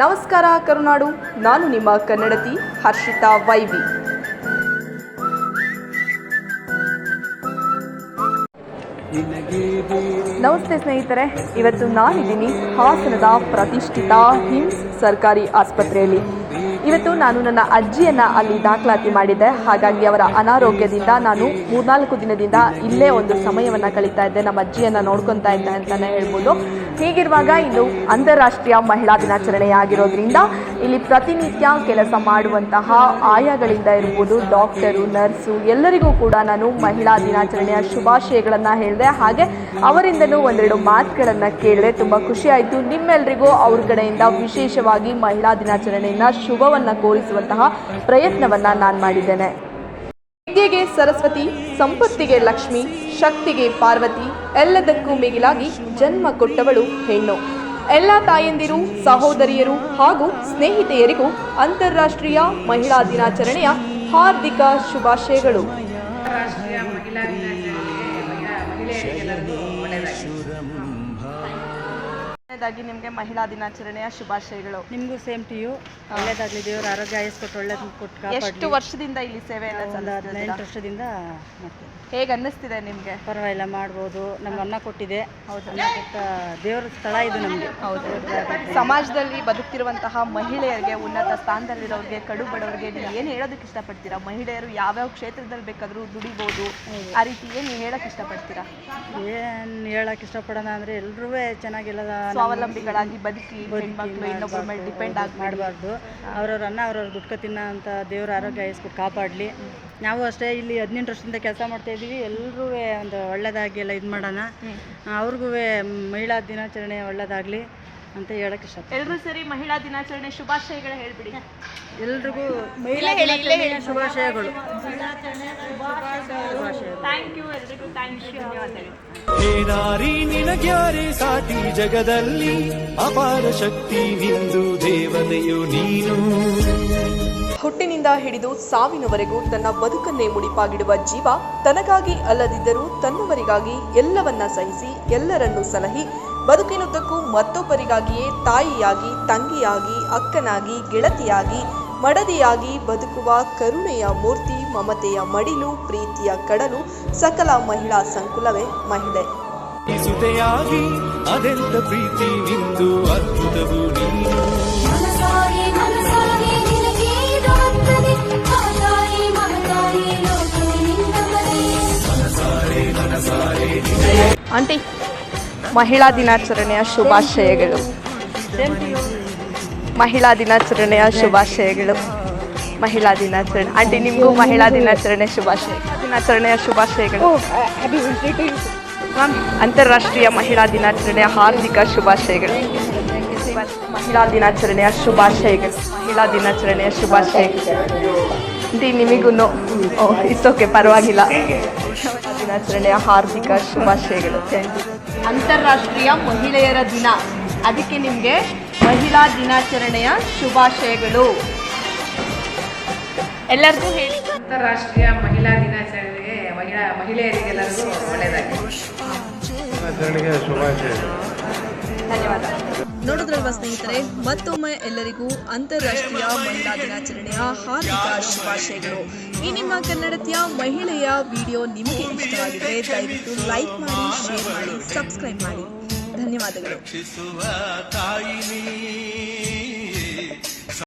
ನಮಸ್ಕಾರ, ಕರುನಾಡು. ನಾನು ನಿಮ್ಮ ಕನ್ನಡತಿ ಹರ್ಷಿತಾ ವೈವಿ. ನಮಸ್ತೆ ಸ್ನೇಹಿತರೆ, ಇವತ್ತು ನಾನಿದ್ದೀನಿ ಹಾಸನದ ಪ್ರತಿಷ್ಠಿತ ಹಿಮ್ಸ್ ಸರ್ಕಾರಿ ಆಸ್ಪತ್ರೆಯಲ್ಲಿ. ಇವತ್ತು ನಾನು ನನ್ನ ಅಜ್ಜಿಯನ್ನ ಅಲ್ಲಿ ದಾಖಲಾತಿ ಮಾಡಿದ್ದೆ. ಹಾಗಾಗಿ ಅವರ ಅನಾರೋಗ್ಯದಿಂದ ನಾನು ಮೂರ್ನಾಲ್ಕು ದಿನದಿಂದ ಇಲ್ಲೇ ಒಂದು ಸಮಯವನ್ನು ಕಳೀತಾ ಇದ್ದೆ. ನಮ್ಮ ಅಜ್ಜಿಯನ್ನ ನೋಡ್ಕೊತಾ ಇದ್ದೆ ಅಂತಲೇ ಹೇಳ್ಬೋದು. ಹೀಗಿರುವಾಗ ಇದು ಅಂತಾರಾಷ್ಟ್ರೀಯ ಮಹಿಳಾ ದಿನಾಚರಣೆ ಆಗಿರೋದ್ರಿಂದ ಇಲ್ಲಿ ಪ್ರತಿನಿತ್ಯ ಕೆಲಸ ಮಾಡುವಂತಹ ಆಯಾಗಳಿಂದ ಇರ್ಬೋದು, ಡಾಕ್ಟರು, ನರ್ಸು ಎಲ್ಲರಿಗೂ ಕೂಡ ನಾನು ಮಹಿಳಾ ದಿನಾಚರಣೆಯ ಶುಭಾಶಯಗಳನ್ನು ಹೇಳಿದೆ. ಹಾಗೆ ಅವರಿಂದನೂ ಒಂದೆರಡು ಮಾತುಗಳನ್ನು ಕೇಳಿದೆ. ತುಂಬ ಖುಷಿ ಆಯ್ತು. ನಿಮ್ಮೆಲ್ಲರಿಗೂ ಅವ್ರ ಕಡೆಯಿಂದ ವಿಶೇಷವಾಗಿ ಮಹಿಳಾ ದಿನಾಚರಣೆಯನ್ನು ಶುಭವನ್ನು ಕೋರಿಸುವಂತಹ ಪ್ರಯತ್ನವನ್ನು ನಾನು ಮಾಡಿದ್ದೇನೆ. ವಿದ್ಯೆಗೆ ಸರಸ್ವತಿ ಸಂಪತ್ತಿಗೆ ಲಕ್ಷ್ಮಿ ಶಕ್ತಿಗೆ ಪಾರ್ವತಿ ಎಲ್ಲದಕ್ಕೂ ಮಿಗಿಲಾಗಿ ಜನ್ಮ ಕೊಟ್ಟವಳು ಹೆಣ್ಣು. ಎಲ್ಲ ತಾಯಂದಿರು ಸಹೋದರಿಯರು ಹಾಗೂ ಸ್ನೇಹಿತೆಯರಿಗೂ ಅಂತಾರಾಷ್ಟ್ರೀಯ ಮಹಿಳಾ ದಿನಾಚರಣೆಯ ಹಾರ್ದಿಕ ಶುಭಾಶಯಗಳು. ಮಹಿಳಾ ಮೊದಲನೇದಾಗಿ ನಿಮಗೆ ಮಹಿಳಾ ದಿನಾಚರಣೆಯ ಶುಭಾಶಯಗಳು. ನಿಮಗೂ ಸೇಮ್ ಟು ಯು. ಒಳ್ಳೇದಾಗಲಿ ದೇವ್ರ ಆರೋಗ್ಯ ಆಯಸ್ಕೊಟ್ಟು ಒಳ್ಳೇದು ಕೊಟ್ಟು ಎಷ್ಟು ವರ್ಷದಿಂದ ಇಲ್ಲಿ ಸೇವೆ ಒಂದು? ಹದಿನೆಂಟು ವರ್ಷದಿಂದ ಮಾಡ್ತೀವಿ. ಹೇಗೆ ಅನ್ನಿಸ್ತಿದೆ ನಿಮಗೆ? ಪರವಾಗಿಲ್ಲ ಮಾಡ್ಬೋದು. ನಮ್ಗೆ ಅನ್ನ ಕೊಟ್ಟಿದೆ. ಅನ್ನ ಕೊಟ್ಟ ದೇವ್ರ ಸ್ಥಳ ಇದು ನಮಗೆ. ಹೌದು. ಸಮಾಜದಲ್ಲಿ ಬದುಕ್ತಿರುವಂತಹ ಮಹಿಳೆಯರಿಗೆ ಉನ್ನತ ಸ್ಥಾನದಲ್ಲಿರೋರಿಗೆ ಕಡು ಬಡವರಿಗೆ ನೀವು ಏನು ಹೇಳೋದಕ್ಕೆ ಇಷ್ಟಪಡ್ತೀರಾ? ಮಹಿಳೆಯರು ಯಾವ್ಯಾವ ಕ್ಷೇತ್ರದಲ್ಲಿ ಬೇಕಾದರೂ ದುಡಿಬೋದು. ಆ ರೀತಿ ಏನು ನೀವು ಹೇಳಕ್ ಇಷ್ಟಪಡ್ತೀರಾ? ಏನು ಹೇಳಕ್ಕೆ ಇಷ್ಟಪಡೋಣ ಅಂದರೆ ಎಲ್ಲರೂ ಚೆನ್ನಾಗಿಲ್ಲ ಸ್ವಾವಲಂಬಿಗಳಾಗಿ ಬದುಕಿ ಹೆಣ್ಮಕ್ಳು ಇನ್ನೊಬ್ಬರ ಮೇಲೆ ಡಿಪೆಂಡ್ ಆಗಿ ಮಾಡಬಾರ್ದು. ಅವ್ರವ್ರ ಅನ್ನ ಅವ್ರವ್ರ ದುಡ್ಕೊ ತಿನ್ನೋ ಅಂತ ದೇವ್ರ ಆರೋಗ್ಯ ಕಾಪಾಡ್ಲಿ ಕಾಪಾಡಲಿ. ನಾವು ಅಷ್ಟೇ ಇಲ್ಲಿ ಹದಿನೆಂಟು ವರ್ಷದಿಂದ ಕೆಲಸ ಮಾಡ್ತಾ ಇದ್ದೀವಿ. ಎಲ್ರೂ ಒಂದು ಒಳ್ಳೇದಾಗಿ ಎಲ್ಲ ಇದು ಮಾಡೋಣ. ಅವ್ರಿಗೂ ಮಹಿಳಾ ದಿನಾಚರಣೆ ಒಳ್ಳೇದಾಗಲಿ ಅಂತ ಹೇಳಕ್ಕೆ ಇಷ್ಟ ಎಲ್ಲರೂ ಸರಿ ಮಹಿಳಾ ದಿನಾಚರಣೆ ಶುಭಾಶಯಗಳು ಹೇಳ್ಬಿಡಿ. ಎಲ್ರಿಗೂ ಮಹಿಳಾ ದಿನಾಚರಣೆ ಶುಭಾಶಯಗಳು. ಥ್ಯಾಂಕ್ ಯು ಎಲ್ರಿಗೂ. ಥ್ಯಾಂಕ್ ಯು ಧನ್ಯವಾದಗಳು. ಹೇ ನಾರಿ, ನಿನಗ್ಯಾರೆ ಸಾಟಿ ಜಗದಲ್ಲಿ? ಅಪಾರ ಶಕ್ತಿ ನಿಂದು ದೇವತೆಯು ನೀನು. ಹುಟ್ಟಿನಿಂದ ಹಿಡಿದು ಸಾವಿನವರೆಗೂ ತನ್ನ ಬದುಕನ್ನೇ ಮುಡಿಪಾಗಿಡುವ ಜೀವ ತನಗಾಗಿ ಅಲ್ಲದಿದ್ದರೂ ತನ್ನವರಿಗಾಗಿ ಎಲ್ಲವನ್ನ ಸಹಿಸಿ, ಎಲ್ಲರನ್ನೂ ಸಲಹಿ, ಬದುಕಿನುದ್ದಕ್ಕೂ ಮತ್ತೊಬ್ಬರಿಗಾಗಿಯೇ ತಾಯಿಯಾಗಿ, ತಂಗಿಯಾಗಿ, ಅಕ್ಕನಾಗಿ, ಗೆಳತಿಯಾಗಿ ಮಡದಿಯಾಗಿ ಬದುಕುವ ಕರುಣೆಯ ಮೂರ್ತಿ ಮಮತೆಯ ಮಡಿಲು ಪ್ರೀತಿಯ ಕಡಲು ಸಕಲ ಮಹಿಳಾ ಸಂಕುಲವೇ ಮಹಿಳೆ. ಸುತೆಯಾಗಿ ಅದೆಂತ ಪ್ರೀತಿ ನಿಂದು ಅದ್ಭುತವು ನೀನು. ಆಂಟಿ ಮಹಿಳಾ ದಿನಾಚರಣೆಯ ಶುಭಾಶಯಗಳು. ಮಹಿಳಾ ದಿನಾಚರಣೆಯ ಶುಭಾಶಯಗಳು. ಮಹಿಳಾ ದಿನಾಚರಣೆ, ಆಂಟಿ ನಿಮಗೂ ಮಹಿಳಾ ದಿನಾಚರಣೆ ಶುಭಾಶಯ, ದಿನಾಚರಣೆಯ ಶುಭಾಶಯಗಳು. ಅಂತಾರಾಷ್ಟ್ರೀಯ ಮಹಿಳಾ ದಿನಾಚರಣೆಯ ಹಾರ್ದಿಕ ಶುಭಾಶಯಗಳು. ಮಹಿಳಾ ದಿನಾಚರಣೆಯ ಶುಭಾಶಯಗಳು. ಮಹಿಳಾ ದಿನಾಚರಣೆಯ ಶುಭಾಶಯಗಳು. ಆಂಟಿ ನಿಮಗೂ ಓಕೆ ಪರವಾಗಿಲ್ಲ. ದಿನಾಚರಣೆಯ ಹಾರ್ದಿಕ ಶುಭಾಶಯಗಳು. ಅಂತಾರಾಷ್ಟ್ರೀಯ ಮಹಿಳೆಯರ ದಿನ. ಅದಕ್ಕೆ ನಿಮಗೆ ಮಹಿಳಾ ದಿನಾಚರಣೆಯ ಶುಭಾಶಯಗಳು. ಎಲ್ಲರಿಗೂ ಹೇಳಿ. ಅಂತಾರಾಷ್ಟ್ರೀಯ ಮಹಿಳಾ ದಿನಾಚರಣೆಗೆ ಮಹಿಳಾ ಮಹಿಳೆಯರಿಗೆಲ್ಲರಿಗೂ ಒಳ್ಳೆಯದಾಗಿ. ಧನ್ಯವಾದ. ನೋಡಿದ್ರಲ್ವಾ ಸ್ನೇಹಿತರೆ ಮತ್ತೊಮ್ಮೆ ಎಲ್ಲರಿಗೂ ಅಂತಾರಾಷ್ಟ್ರೀಯ ಮಹಿಳಾ ದಿನಾಚರಣೆಯ ಹಾರ್ದಿಕ ಶುಭಾಶಯಗಳು. ಈ ನಿಮ್ಮ ಕನ್ನಡತಿಯ ಮಹಿಳೆಯ ವಿಡಿಯೋ ನಿಮಗೆ ಇಷ್ಟವಾಗಿದ್ರೆ ದಯವಿಟ್ಟು ಲೈಕ್ ಮಾಡಿ ಶೇರ್ ಮಾಡಿ ಸಬ್ಸ್ಕ್ರೈಬ್ ಮಾಡಿ. ಧನ್ಯವಾದಗಳು. ರಕ್ಷಿಸುವ ತಾಯಿ